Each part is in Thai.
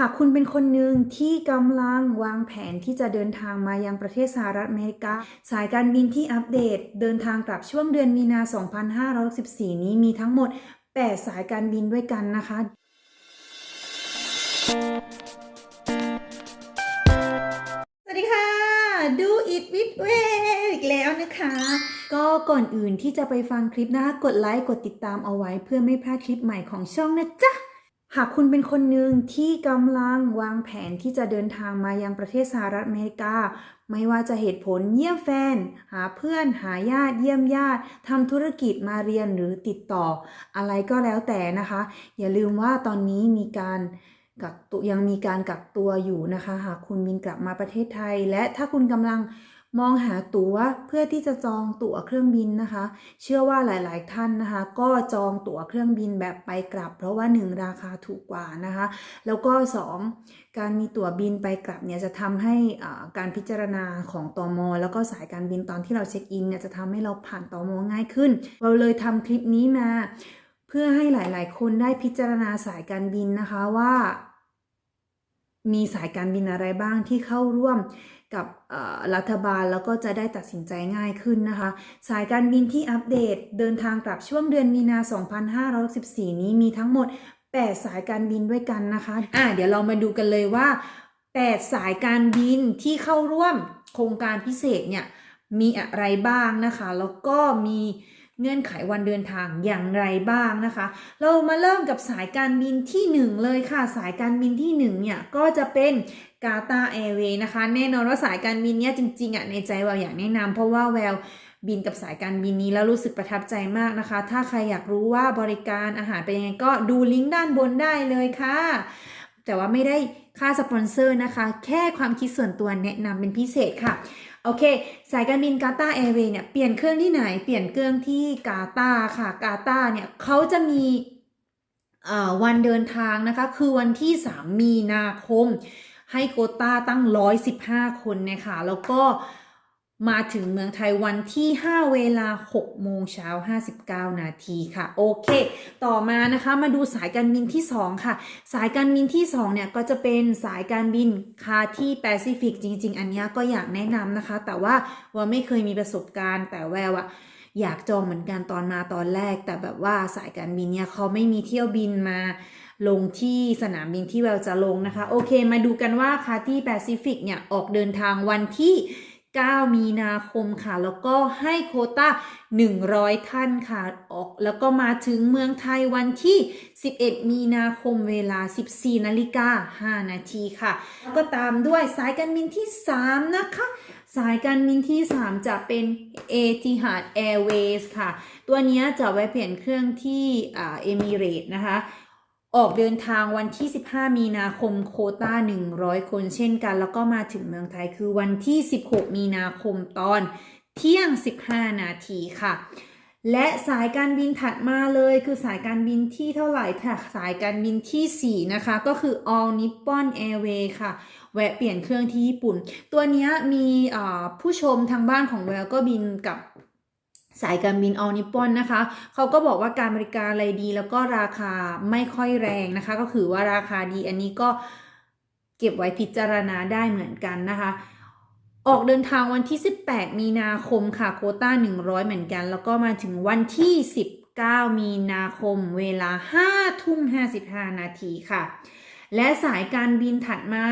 หากคุณเป็นคนหนึ่งที่กำลังวางแผนที่จะเดินทางมายังประเทศสหรัฐอเมริกา สายการบินที่อัปเดต เดินทางกลับช่วงเดือนมีนา 2564 นี้มีทั้งหมด 8 สายการบินด้วยกันนะคะ สวัสดีค่ะ ดูอิดวิดเวอีกแล้วนะคะ ก็ก่อนอื่นที่จะไปฟังคลิปนะคะ กดไลค์ กดติดตามเอาไว้เพื่อไม่พลาดคลิปใหม่ของช่องนะจ๊ะ หากคุณเป็นคนหนึ่งที่กำลังวางแผนที่จะเดินทางมายังประเทศสหรัฐอเมริกา ไม่ว่าจะเหตุผลเยี่ยมแฟน หาเพื่อนหาญาติเยี่ยมญาติทำธุรกิจมาเรียนหรือติดต่อ อะไรก็แล้วแต่นะคะ อย่าลืมว่าตอนนี้มีการกักตัวยังมีการกักตัวอยู่นะคะ หากคุณบินกลับมาประเทศไทย และถ้าคุณกำลัง มองหาตั๋วเพื่อที่จะจองตั๋วเครื่องบินนะคะ เชื่อว่าหลาย ๆ ท่านนะคะ ก็จองตั๋วเครื่องบินแบบไปกลับ เพราะว่า 1 ราคาถูกกว่านะคะ แล้วก็ 2 การมีตั๋วบินไปกลับเนี่ยจะทำให้การพิจารณาของตอมแล้วก็สายการบินตอนที่เราเช็คอินเนี่ยจะทำให้เราผ่านตอมง่ายขึ้น เราเลยทำคลิปนี้มา เพื่อให้หลาย ๆ คนได้พิจารณาสายการบินนะคะว่า มีสายการบินอะไรบ้างที่เข้าร่วมกับรัฐบาลแล้วก็จะได้ตัดสินใจง่ายขึ้นนะคะ สายการบินที่อัปเดตเดินทางกลับช่วงเดือนมีนา 2564 นี้มีทั้งหมด 8 สายการบินด้วยกันนะคะอะเดี๋ยวเรามาดูกันเลยว่า 8 สายการบินที่เข้าร่วมโครงการพิเศษเนี่ยมีอะไรบ้างนะคะ แล้วก็มี เงื่อนไขวันเดินทางอย่างไรบ้างนะคะ เรามาเริ่มกับสายการบินที่ 1 เลยค่ะ สายการบินที่ 1 เนี่ยก็จะเป็นกาตาแอร์เวย์นะคะ แน่นอนว่าสายการบินเนี้ยจริงๆอะในใจแววอยากแนะนำเพราะว่าแววบินกับสายการบินนี้แล้วรู้สึกประทับใจมากนะคะ ถ้าใครอยากรู้ว่าบริการอาหารเป็นยังไงก็ดูลิงก์ด้านบนได้เลยค่ะ แต่ว่าไม่ได้ค่าสปอนเซอร์นะคะ แค่ความคิดส่วนตัวแนะนำเป็นพิเศษค่ะ โอเค สายการบินกาตาแอร์เวย์เนี่ยเปลี่ยนเครื่องที่ไหน เปลี่ยนเครื่องที่กาตาค่ะกาตาเนี่ยเขาจะมีวันเดินทางนะคะ คือวันที่ 3 มีนาคม ให้โกต้าตั้ง 115 คนนะคะแล้วก็ มาถึงเมืองไทยวันที่ 5 เวลา 6 โมงเช้า 59 นาทีค่ะ โอเค ต่อมานะคะมาดูสายการบินที่ 2 ค่ะ สายการบินที่ 2 เนี่ย ก็จะเป็นสายการบินคาที่แปซิฟิกจริง ๆ อันนี้ก็อยากแนะนำนะคะ แต่ว่าว่าไม่เคยมีประสบการณ์ แต่แววอะอยากจองเหมือนกันตอนมาตอนแรก แต่แบบว่าสายการบินเนี่ยเขาไม่มีเที่ยวบินมาลงที่สนามบินที่แววจะลงนะคะ โอเค มาดูกันว่าคาที่แปซิฟิกเนี่ยออกเดินทางวันที่ 9 มีนาคมค่ะ แล้วก็ให้โคต้า 100 ท่านค่ะออก แล้วก็มาถึงเมืองไทยวันที่ 11 มีนาคมเวลา 14นาฬิกา5นาทีค่ะ ก็ตามด้วยสายการบินที่ 3 นะคะ สายการบินที่ 3 จะเป็น Etihad Airways ค่ะ ตัวนี้จะไว้เปลี่ยนเครื่องที่อ่าเอมิเรตนะคะ ออกเดินทางวันที่ 15 มีนาคมโคต้า 100 คนเช่นกัน แล้วก็มาถึงเมืองไทยคือวันที่ 16 มีนาคมตอนเที่ยง 15 นาทีค่ะ และสายการบินถัดมาเลยคือสายการบินที่เท่าไหร่คะสายการบินที่ 4 นะคะ ก็คือ All Nippon Airways ค่ะ แวะเปลี่ยนเครื่องที่ญี่ปุ่น ตัวนี้มีผู้ชมทางบ้านของแววก็บินกับ สายการบิน All Nippon นะคะ เขาก็บอกว่าการบริการอะไรดี แล้วก็ราคาไม่ค่อยแรงนะคะ ก็คือว่าราคาดีอันนี้ก็เก็บไว้พิจารณาได้เหมือนกันนะคะ ออกเดินทางวันที่ 18 มีนาคมค่ะโคต้า 100 เหมือนกัน แล้วก็มาถึงวันที่ 19 มีนาคม เวลา 5 ทุ่ม 55 นาทีค่ะ และสายการบินถัดมา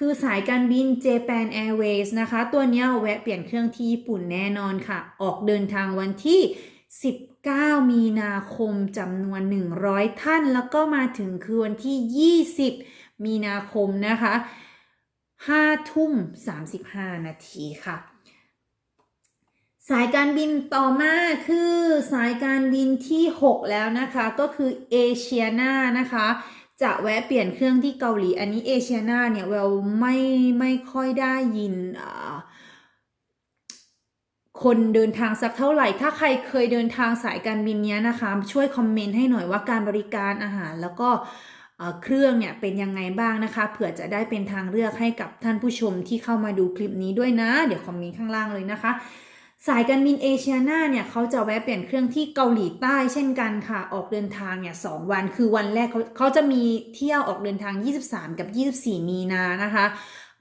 คือสายการบิน Japan Airways นะคะ ตัวนี้แวะเปลี่ยนเครื่องที่ญี่ปุ่นแน่นอนค่ะ ออกเดินทางวันที่ 19 มีนาคมจำนวน 100 ท่าน แล้วก็มาถึงคือวันที่ 20 มีนาคมนะคะ5ทุ่ม 35 นาทีค่ะ สายการบินต่อมาคือสายการบินที่ 6 แล้วนะคะ ก็คือเอเชียนานะคะ จะแวะเปลี่ยนเครื่องที่เกาหลี อันนี้เอเชียนาเนี่ยแววไม่ไม่ค่อยได้ยินคนเดินทางสักเท่าไหร่ ถ้าใครเคยเดินทางสายการบินเนี้ยนะคะ ช่วยคอมเมนต์ให้หน่อยว่าการบริการอาหารแล้วก็เครื่องเนี่ยเป็นยังไงบ้างนะคะ เผื่อจะได้เป็นทางเลือกให้กับท่านผู้ชมที่เข้ามาดูคลิปนี้ด้วยนะ เดี๋ยวคอมเมนต์ข้างล่างเลยนะคะ สายการบินเอเชียนาเนี่ยเขาจะแวะเปลี่ยนเครื่องที่เกาหลีใต้เช่นกันค่ะ ออกเดินทางเนี่ยสองวัน คือวันแรกเขาเขาจะมีเที่ยวออกเดินทาง 23 กับ 24 มีนานะคะ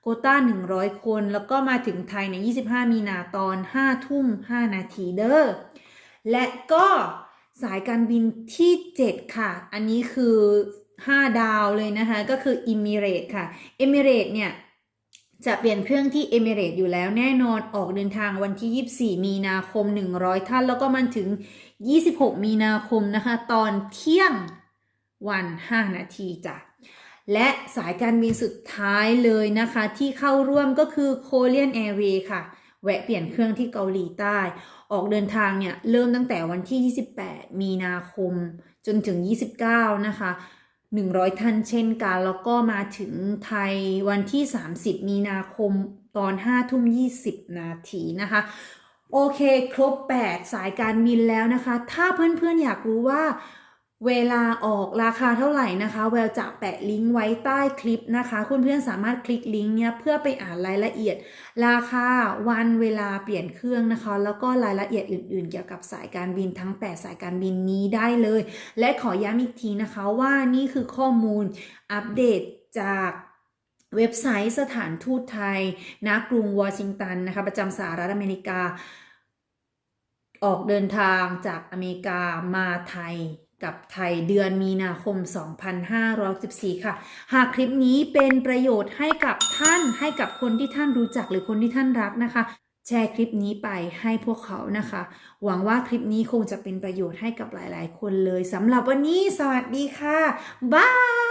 โควต้า 100 คน แล้วก็มาถึงไทยในย25 มีนาตอน 5 ทุ่ม 5 นาทีเด้อ และก็สายการบินที่ 7 ค่ะ อันนี้คือ 5 ดาวเลยนะคะ ก็คือ e m i r a t e ค่ะ e m i r a t e เนี่ย จะเปลี่ยนเครื่องที่ e m i r a t e อยู่แล้วแน่นอนออกเดินทางวันที่ 24 มีนาคม 100 ท่าน แล้วก็มันถึง 26 มีนาคมนะคะ ตอนเที่ยงวัน 5 นาทีจ้ะและสายการบินสุดท้ายเลยนะคะ ที่เข้าร่วมก็คือ Korean Airways ค่ะ แวะเปลี่ยนเครื่องที่เกาหลีใต้ ออกเดินทางเนี่ย เริ่มตั้งแต่วันที่ 28 มีนาคมจนถึง 29 นะคะ 100 ท่านเช่นกัน แล้วก็มาถึงไทยวันที่ 30 มีนาคมตอน5ทุ่ม20 นาทีนะคะ โอเค ครบ 8 สายการบินแล้วนะคะ ถ้าเพื่อนๆอยากรู้ว่า เวลาออกราคาเท่าไหร่นะคะ แววจะแปะลิงก์ไว้ใต้คลิปนะคะ คุณเพื่อนสามารถคลิกลิงก์เนี้ยเพื่อไปอ่านรายละเอียด ราคาวันเวลาเปลี่ยนเครื่องนะคะ แล้วก็รายละเอียดอื่น ๆ เกี่ยวกับสายการบินทั้ง 8 สายการบินนี้ได้เลย และขอย้ำอีกทีนะคะว่านี่คือข้อมูลอัปเดตจากเว็บไซต์สถานทูตไทยณกรุงวอชิงตันนะคะ ประจำสหรัฐอเมริกา ออกเดินทางจากอเมริกามาไทย กับไทยเดือนมีนาคม 2514 ค่ะ หากคลิปนี้เป็นประโยชน์ให้กับท่านให้กับคนที่ท่านรู้จักหรือคนที่ท่านรักนะคะ แชร์คลิปนี้ไปให้พวกเขานะคะ หวังว่าคลิปนี้คงจะเป็นประโยชน์ให้กับหลาย ๆ คนเลยสำหรับวันนี้ สวัสดีค่ะบาย